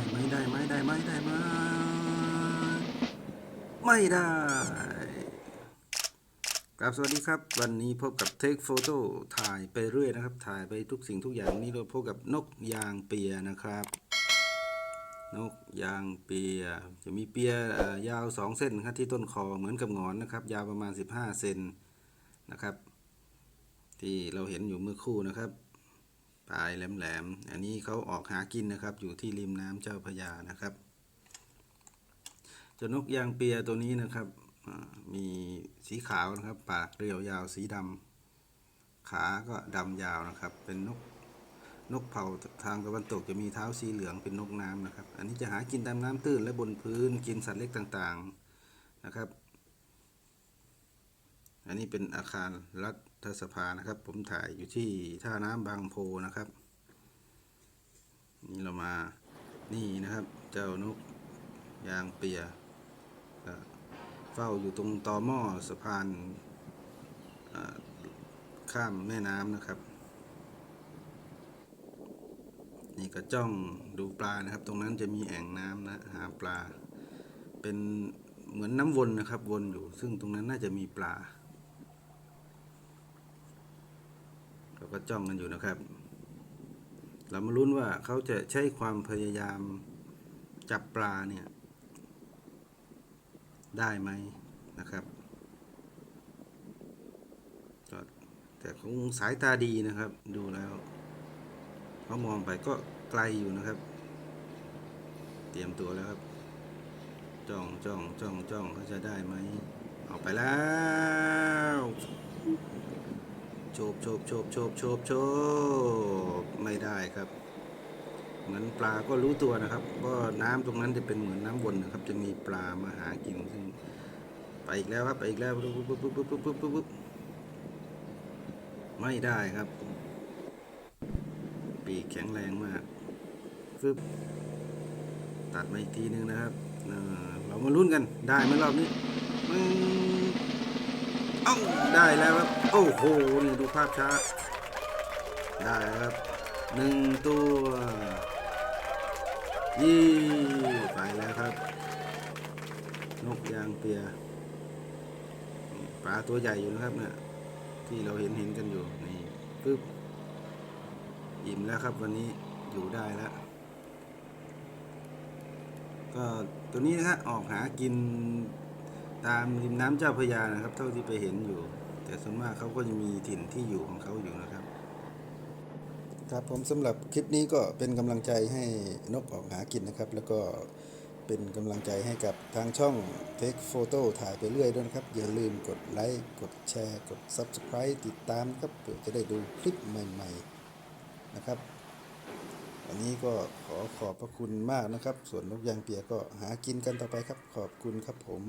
ได้ไหมได้ไหมได้ไหมได้ไหมไม่ได้ครับสวัสดีครับ วันนี้พบกับเทคโฟโต้ถ่ายไปเรื่อยนะครับ ถ่ายไปทุกสิ่งทุกอย่างวันนี้เราพบกับนกยางเปียนะครับ นกยางเปีย จะมีเปียยาว 2 เส้นครับที่ต้นคอเหมือนกับหงอนนะครับ ยาวประมาณ 15 เซนนะครับ ที่เราเห็นอยู่เมื่อคู่นะครับ ปลายแหลมๆ อันนี้เขาออกหากินนะครับ อยู่ที่ริมน้ำเจ้าพยานะครับจนกยางเปียตัวนี้นะครับ มีสีขาวนะครับ ปากเรียวยาวสีดำขาก็ดำยาวนะครับ เป็นนกนกเผ่าทางตะวันตกจะมีเท้าสีเหลืองเป็นนกน้ำนะครับ อันนี้จะหากินตามน้ำตื้นและบนพื้นกินสัตว์เล็กต่างๆนะครับ อันนี้เป็นอาคารรัฐสภานะครับ ผมถ่ายอยู่ที่ท่าน้ำบางโพนะครับ นี่เรามานี่นะครับ เจ้านกยางเปียเฝ้าอยู่ตรงตอหม้อสะพานข้ามแม่น้ำนะครับ นี่ก็จ้องดูปลานะครับ ตรงนั้นจะมีแอ่งน้ำนะหาปลา เป็นเหมือนน้ำวนนะครับ วนอยู่ ซึ่งตรงนั้นน่าจะมีปลา เรา ก็จ้องกันอยู่นะครับ เรามาลุ้นว่าเขาจะใช้ความพยายามจับปลาเนี่ย ได้ไหมนะครับแต่คงสายตาดีนะครับ ดูแล้วเขามองไปก็ไกลอยู่นะครับ เตรียมตัวแล้วครับ จ้องจ้องจ้องจ้องเขาจะได้ไหมออกไปแล้ว โฉบโฉบโฉบโฉบโฉบไม่ได้ครับ เหมือนปลาก็รู้ตัวนะครับว่าน้ำตรงนั้นจะเป็นเหมือนน้ำวนนะครับ จะมีปลามาหากินซึ่งไปอีกแล้วครับไปอีกแล้วปุ๊บปุ๊บปุ๊บปุ๊บปุ๊บปุ๊บปุ๊บไม่ได้ครับ ปีกแข็งแรงมากฟึบตัดมาอีกทีนึงนะครับเรามาลุ้นกันได้ไหมรอบนี้ เอ้าได้แล้วครับ โอ้โห นี่ดูภาพช้า ได้ครับหนึ่งตัวยี่ไปแล้วครับ นกยางเปียปลาตัวใหญ่อยู่นะครับเนี่ยที่เราเห็นเห็นกันอยู่ นี่ปึ๊บอิ่มแล้วครับวันนี้อยู่ได้แล้วก็ตัวนี้นะฮะออกหากิน ตามริมน้ำเจ้าพระยานะครับ เท่าที่ไปเห็นอยู่ แต่ส่วนมากเขาก็จะมีถิ่นที่อยู่ของเขาอยู่นะครับ ครับผมสำหรับคลิปนี้ก็เป็นกำลังใจให้นกออกหากินนะครับ แล้วก็เป็นกำลังใจให้กับทางช่อง Take Photo ถ่ายไปเรื่อยด้วยนะครับ อย่าลืมกดไลค์กดแชร์ กด Subscribe ติดตามครับเพื่อจะได้ดูคลิปใหม่ ๆนะครับวันนี้ก็ขอขอบพระคุณมากนะครับ ส่วนนกยางเปียก็หากินกันต่อไปครับ ขอบคุณครับผม